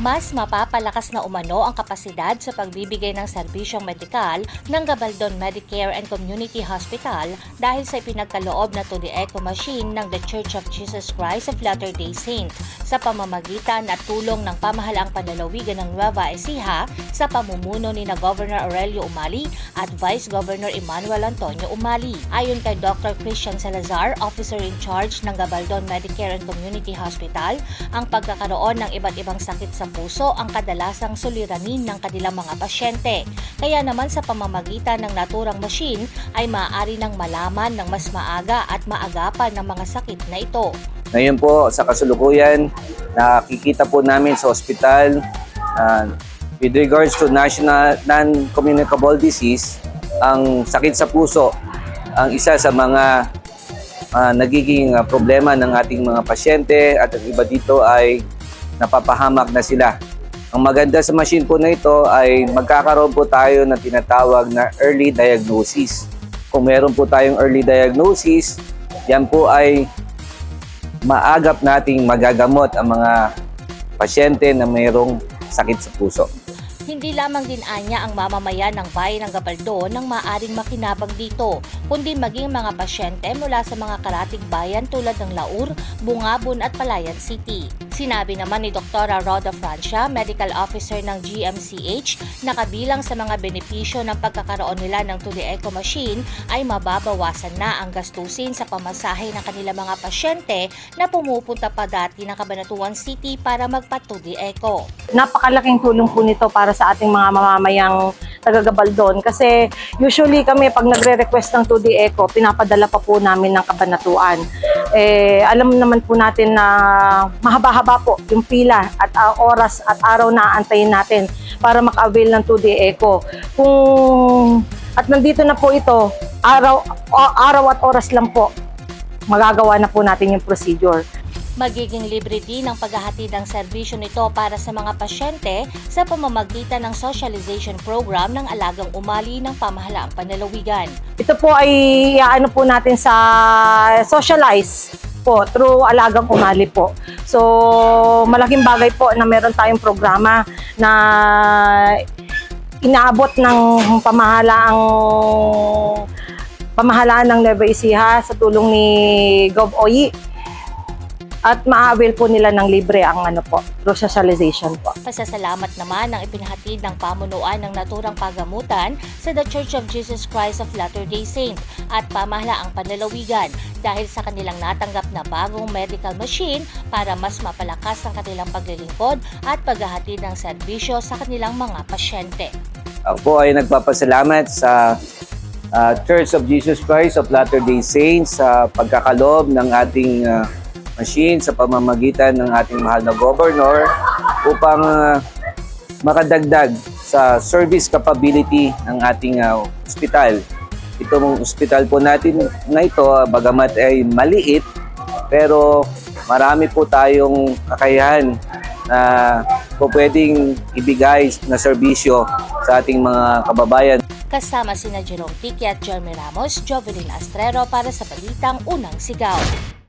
Mas mapapalakas na umano ang kapasidad sa pagbibigay ng serbisyong medikal ng Gabaldon Medicare and Community Hospital dahil sa ipinagkaloob na Tuli Echo machine ng The Church of Jesus Christ of Latter-day Saint sa pamamagitan at tulong ng pamahalaang panlalawigan ng Nueva Ecija sa pamumuno ni na Governor Aurelio Umali at Vice Governor Emmanuel Antonio Umali. Ayon kay Dr. Christian Salazar, Officer in Charge ng Gabaldon Medicare and Community Hospital, ang pagkakaroon ng iba't ibang sakit sa puso ang kadalasang suliranin ng kanilang mga pasyente. Kaya naman sa pamamagitan ng naturang machine ay maaari nang malaman ng mas maaga at maagapan ng mga sakit na ito. Ngayon po sa kasulukuyan, nakikita po namin sa ospital ah, with regards to national non-communicable disease, ang sakit sa puso ang isa sa mga ah, nagiging ah, problema ng ating mga pasyente at ang iba dito ay napapahamak na sila. Ang maganda sa machine po na ito ay magkakaroon po tayo ng tinatawag na early diagnosis. Kung meron po tayong early diagnosis, yan po ay maagap nating magagamot ang mga pasyente na mayroong sakit sa puso. Hindi lamang din anya ang mamamayan ng bayan ng Gabaldon nang maaring makinabang dito, kundi maging mga pasyente mula sa mga karatig bayan tulad ng Laur, Bungabon at Palayan City. Sinabi naman ni Dr. Roda Francia, Medical Officer ng GMCH, na kabilang sa mga benepisyo ng pagkakaroon nila ng Tuli Echo machine ay mababawasan na ang gastusin sa pamasahe ng kanilang mga pasyente na pumupunta pa dati ng Cabanatuan City para magpa-Tuli Echo. napakalaking tulong po nito para sa ating mga mamamayang taga-Gabaldon kasi usually kami pag nagre-request ng 2D Eco, pinapadala pa po namin ng kabanatuan. Eh, alam naman po natin na mahaba-haba po yung pila at ah, oras at araw na aantayin natin para maka-avail ng 2D Eco. Kung at nandito na po ito, araw araw at oras lang po magagawa na po natin yung procedure. Magiging libre din ang paghahatid ng serbisyo nito para sa mga pasyente sa pamamagitan ng socialization program ng Alagang Umali ng Pamahalaang Panlalawigan. Ito po ay ano po natin sa socialize po through Alagang Umali po. So, malaking bagay po na meron tayong programa na inaabot ng pamahalaang pamahalaan ng Nueva Ecija sa tulong ni Gov. Oyi. At ma-avail po nila ng libre ang ano po, through socialization po. Pasasalamat naman ang ipinahatid ng pamunuan ng naturang pagamutan sa The Church of Jesus Christ of Latter-day Saint at pamahalaang panlalawigan dahil sa kanilang natanggap na bagong medical machine para mas mapalakas ang kanilang paglilingkod at paghahatid ng serbisyo sa kanilang mga pasyente. Ako po ay nagpapasalamat sa ah, Church of Jesus Christ of Latter-day Saints sa pagkakaloob ng ating ah, machine sa pamamagitan ng ating mahal na governor upang ah, makadagdag sa service capability ng ating ah, ospital. Itong ospital po natin na ito, ah, bagamat ay maliit, pero marami po tayong kakayahan na po pwedeng ibigay na serbisyo sa ating mga kababayan. Kasama sina Jerome Tiki at Jeremy Ramos, Jovelyn Astrero para sa Balitang Unang Sigaw.